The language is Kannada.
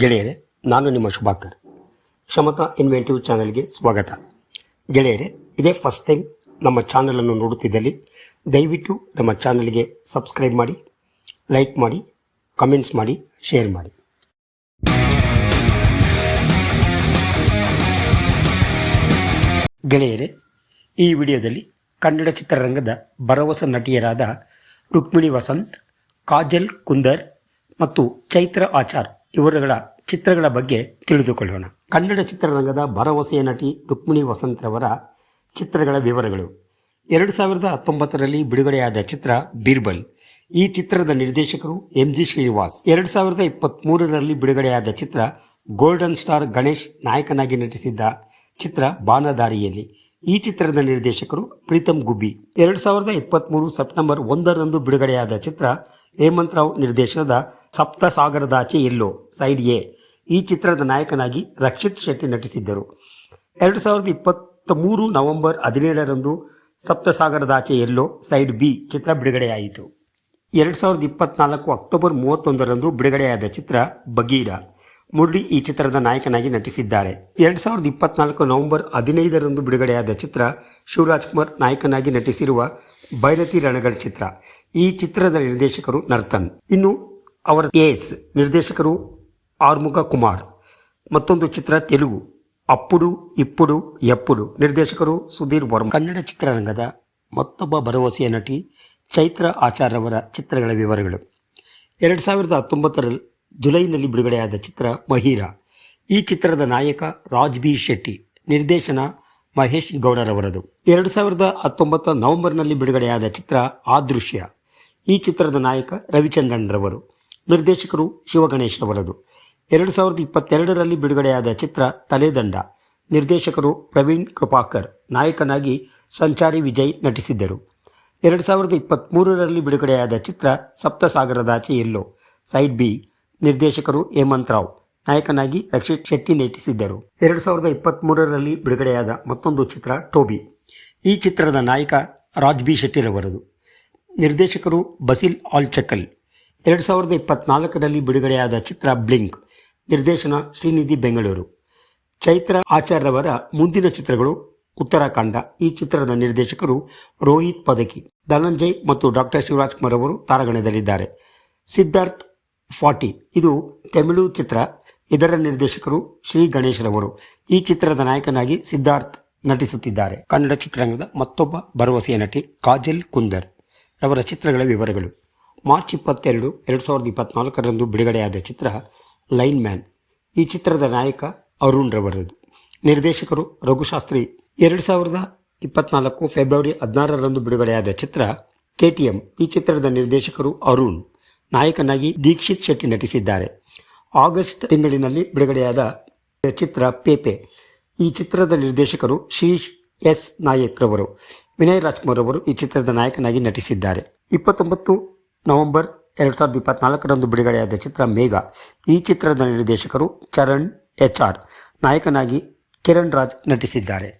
ಗೆಳೆಯರೆ, ನಾನು ನಿಮ್ಮ ಶುಭಾಕರ್. ಕ್ಷಮತಾ ಇನ್ವೆಂಟಿವ್ ಚಾನೆಲ್ಗೆ ಸ್ವಾಗತ. ಗೆಳೆಯರೆ, ಇದೇ ಫಸ್ಟ್ ಟೈಮ್ ನಮ್ಮ ಚಾನಲನ್ನು ನೋಡುತ್ತಿದ್ದಲ್ಲಿ, ದಯವಿಟ್ಟು ನಮ್ಮ ಚಾನಲ್ಗೆ ಸಬ್ಸ್ಕ್ರೈಬ್ ಮಾಡಿ, ಲೈಕ್ ಮಾಡಿ, ಕಮೆಂಟ್ಸ್ ಮಾಡಿ, ಶೇರ್ ಮಾಡಿ. ಗೆಳೆಯರೆ, ಈ ವಿಡಿಯೋದಲ್ಲಿ ಕನ್ನಡ ಚಿತ್ರರಂಗದ ಭರವಸ ನಟಿಯರಾದ ರುಕ್ಮಿಣಿ ವಸಂತ್, ಕಾಜಲ್ ಕುಂದರ್ ಮತ್ತು ಚೈತ್ರ ಆಚಾರ್ ಇವರುಗಳ ಚಿತ್ರಗಳ ಬಗ್ಗೆ ತಿಳಿದುಕೊಳ್ಳೋಣ. ಕನ್ನಡ ಚಿತ್ರರಂಗದ ಭರವಸೆಯ ನಟಿ ರುಕ್ಮಿಣಿ ವಸಂತ್ರವರ ಚಿತ್ರಗಳ ವಿವರಗಳು. ಎರಡು ಸಾವಿರದ ಹತ್ತೊಂಬತ್ತರಲ್ಲಿ ಬಿಡುಗಡೆಯಾದ ಚಿತ್ರ ಬೀರ್ಬಲ್. ಈ ಚಿತ್ರದ ನಿರ್ದೇಶಕರು ಎಂ ಜಿ ಶ್ರೀನಿವಾಸ್. ಎರಡು ಸಾವಿರದ ಇಪ್ಪತ್ತ್ಮೂರರಲ್ಲಿ ಬಿಡುಗಡೆಯಾದ ಚಿತ್ರ ಗೋಲ್ಡನ್ ಸ್ಟಾರ್ ಗಣೇಶ್ ನಾಯಕನಾಗಿ ನಟಿಸಿದ್ದ ಚಿತ್ರ ಬಾನದಾರಿಯಲ್ಲಿ. ಈ ಚಿತ್ರದ ನಿರ್ದೇಶಕರು ಪ್ರೀತಮ್ ಗುಬ್ಬಿ. ಎರಡು ಸಾವಿರದ ಇಪ್ಪತ್ತ್ಮೂರು ಸೆಪ್ಟೆಂಬರ್ ಒಂದರಂದು ಬಿಡುಗಡೆಯಾದ ಚಿತ್ರ ಹೇಮಂತ್ ರಾವ್ ನಿರ್ದೇಶನದ ಸಪ್ತಸಾಗರದಾಚೆ ಎಲ್ಲೋ, ಸೈಡ್ ಎ. ಈ ಚಿತ್ರದ ನಾಯಕನಾಗಿ ರಕ್ಷಿತ್ ಶೆಟ್ಟಿ ನಟಿಸಿದ್ದರು. ಎರಡು ಸಾವಿರದ ಇಪ್ಪತ್ತ ಮೂರು ನವೆಂಬರ್ ಹದಿನೇಳರಂದು ಸಪ್ತಸಾಗರದಾಚೆ ಎಲ್ಲೋ, ಸೈಡ್ ಬಿ ಚಿತ್ರ ಬಿಡುಗಡೆಯಾಯಿತು. ಎರಡು ಸಾವಿರದ ಇಪ್ಪತ್ನಾಲ್ಕು ಅಕ್ಟೋಬರ್ ಮೂವತ್ತೊಂದರಂದು ಬಿಡುಗಡೆಯಾದ ಚಿತ್ರ ಬಗೀರ ಮುರಳಿ ಈ ಚಿತ್ರದ ನಾಯಕನಾಗಿ ನಟಿಸಿದ್ದಾರೆ. ಎರಡು ಸಾವಿರದ ಇಪ್ಪತ್ನಾಲ್ಕು ನವೆಂಬರ್ ಹದಿನೈದರಂದು ಬಿಡುಗಡೆಯಾದ ಚಿತ್ರ ಶಿವರಾಜ್ ಕುಮಾರ್ ನಾಯಕನಾಗಿ ನಟಿಸಿರುವ ಭೈರತಿ ರಣಗಡ್ ಚಿತ್ರ. ಈ ಚಿತ್ರದ ನಿರ್ದೇಶಕರು ನರ್ತನ್. ಇನ್ನು ಅವರ ಕೇಸ್ ನಿರ್ದೇಶಕರು ಆರ್ಮುಗ ಕುಮಾರ್. ಮತ್ತೊಂದು ಚಿತ್ರ ತೆಲುಗು. ಅಪ್ಪುಡು, ಇಪ್ಪುಡು, ಎಪ್ಪುಡು. ನಿರ್ದೇಶಕರು ಸುಧೀರ್ ವರ್ಮ. ಕನ್ನಡ ಚಿತ್ರರಂಗದ ಮತ್ತೊಬ್ಬ ಭರವಸೆಯ ನಟಿ ಚೈತ್ರ ಆಚಾರ್ಯವರ ಚಿತ್ರಗಳ ವಿವರಗಳು. ಎರಡು ಸಾವಿರದ ಹತ್ತೊಂಬತ್ತರಲ್ಲಿ ಜುಲೈನಲ್ಲಿ ಬಿಡುಗಡೆಯಾದ ಚಿತ್ರ ಮಹಿರಾ. ಈ ಚಿತ್ರದ ನಾಯಕ ರಾಜ್ ಬಿ ಶೆಟ್ಟಿ, ನಿರ್ದೇಶನ ಮಹೇಶ್ ಗೌಡರವರದು. ಎರಡು ಸಾವಿರದ ಹತ್ತೊಂಬತ್ತು ನವೆಂಬರ್ನಲ್ಲಿ ಬಿಡುಗಡೆಯಾದ ಚಿತ್ರ ಆದೃಶ್ಯ. ಈ ಚಿತ್ರದ ನಾಯಕ ರವಿಚಂದ್ರನ್ ರವರು ನಿರ್ದೇಶಕರು ಶಿವಗಣೇಶ್ ರವರದು ಎರಡು ಸಾವಿರದ ಇಪ್ಪತ್ತೆರಡರಲ್ಲಿ ಬಿಡುಗಡೆಯಾದ ಚಿತ್ರ ತಲೆದಂಡ. ನಿರ್ದೇಶಕರು ಪ್ರವೀಣ್ ಕೃಪಾಕರ್, ನಾಯಕನಾಗಿ ಸಂಚಾರಿ ವಿಜಯ್ ನಟಿಸಿದ್ದರು. ಎರಡು ಸಾವಿರದ ಇಪ್ಪತ್ತ್ಮೂರರಲ್ಲಿ ಬಿಡುಗಡೆಯಾದ ಚಿತ್ರ ಸಪ್ತಸಾಗರದಾಚೆ ಎಲ್ಲೋ, ಸೈಡ್ ಬಿ. ನಿರ್ದೇಶಕರು ಹೇಮಂತ್ ರಾವ್ ನಾಯಕನಾಗಿ ರಕ್ಷಿತ್ ಶೆಟ್ಟಿ ನಟಿಸಿದ್ದರು. ಎರಡು ಸಾವಿರದ ಇಪ್ಪತ್ತ್ಮೂರರಲ್ಲಿ ಬಿಡುಗಡೆಯಾದ ಮತ್ತೊಂದು ಚಿತ್ರ, ಟೋಬಿ. ಈ ಚಿತ್ರದ ನಾಯಕ ರಾಜ್ ಬಿ ಶೆಟ್ಟಿರವರದು. ನಿರ್ದೇಶಕರು ಬಸಿಲ್ ಆಲ್ಚಕಲ್. ಎರಡು ಸಾವಿರದ ಇಪ್ಪತ್ನಾಲ್ಕರಲ್ಲಿ ಬಿಡುಗಡೆಯಾದ ಚಿತ್ರ ಬ್ಲಿಂಕ್. ನಿರ್ದೇಶನ ಶ್ರೀನಿಧಿ ಬೆಂಗಳೂರು. ಚೈತ್ರ ಆಚಾರ್ಯವರ ಮುಂದಿನ ಚಿತ್ರಗಳು ಉತ್ತರಾಖಂಡ. ಈ ಚಿತ್ರದ ನಿರ್ದೇಶಕರು ರೋಹಿತ್ ಪದಕಿ, ಧನಂಜಯ್ ಮತ್ತು ಡಾಕ್ಟರ್ ಶಿವರಾಜ್ ಕುಮಾರ್ ಅವರು ತಾರಗಣದಲ್ಲಿದ್ದಾರೆ ಸಿದ್ಧಾರ್ಥ್ ಫಾರ್ಟಿ. ಇದು ತಮಿಳು ಚಿತ್ರ. ಇದರ ನಿರ್ದೇಶಕರು ಶ್ರೀ ಗಣೇಶ್ರವರು. ಈ ಚಿತ್ರದ ನಾಯಕನಾಗಿ ಸಿದ್ಧಾರ್ಥ್ ನಟಿಸುತ್ತಿದ್ದಾರೆ. ಕನ್ನಡ ಚಿತ್ರರಂಗದ ಮತ್ತೊಬ್ಬ ಭರವಸೆಯ ನಟಿ ಕಾಜಲ್ ಕುಂದರ್ ರವರ ಚಿತ್ರಗಳ ವಿವರಗಳು. ಮಾರ್ಚ್ ಇಪ್ಪತ್ತೆರಡು, ಎರಡು ಸಾವಿರದ ಇಪ್ಪತ್ನಾಲ್ಕರಂದು ಬಿಡುಗಡೆಯಾದ ಚಿತ್ರ ಲೈನ್ ಮ್ಯಾನ್. ಈ ಚಿತ್ರದ ನಾಯಕ ಅರುಣ್ ರವರದು. ನಿರ್ದೇಶಕರು ರಘುಶಾಸ್ತ್ರಿ. ಎರಡು ಸಾವಿರದ ಇಪ್ಪತ್ನಾಲ್ಕು ಫೆಬ್ರವರಿ ಹದಿನಾರರಂದು ಬಿಡುಗಡೆಯಾದ ಚಿತ್ರ ಕೆಟಿಎಂ ಈ ಚಿತ್ರದ ನಿರ್ದೇಶಕರು ಅರುಣ್. ನಾಯಕನಾಗಿ ದೀಕ್ಷಿತ್ ಶೆಟ್ಟಿ ನಟಿಸಿದ್ದಾರೆ. ಆಗಸ್ಟ್ ತಿಂಗಳಿನಲ್ಲಿ ಬಿಡುಗಡೆಯಾದ ಚಿತ್ರ ಪೇಪೆ. ಈ ಚಿತ್ರದ ನಿರ್ದೇಶಕರು ಶ್ರೀಶ್ ಎಸ್ ನಾಯಕ್ ರವರು ವಿನಯ್ ರಾಜ್ಕುಮಾರ್ ಅವರು ಈ ಚಿತ್ರದ ನಾಯಕನಾಗಿ ನಟಿಸಿದ್ದಾರೆ. ಇಪ್ಪತ್ತೊಂಬತ್ತು ನವೆಂಬರ್ ಎರಡು ಸಾವಿರದ ಇಪ್ಪತ್ನಾಲ್ಕರಂದು ಬಿಡುಗಡೆಯಾದ ಚಿತ್ರ ಮೇಘ. ಈ ಚಿತ್ರದ ನಿರ್ದೇಶಕರು ಚರಣ್ ಎಚ್ ಆರ್. ನಾಯಕನಾಗಿ ಕಿರಣ್ ರಾಜ್ ನಟಿಸಿದ್ದಾರೆ.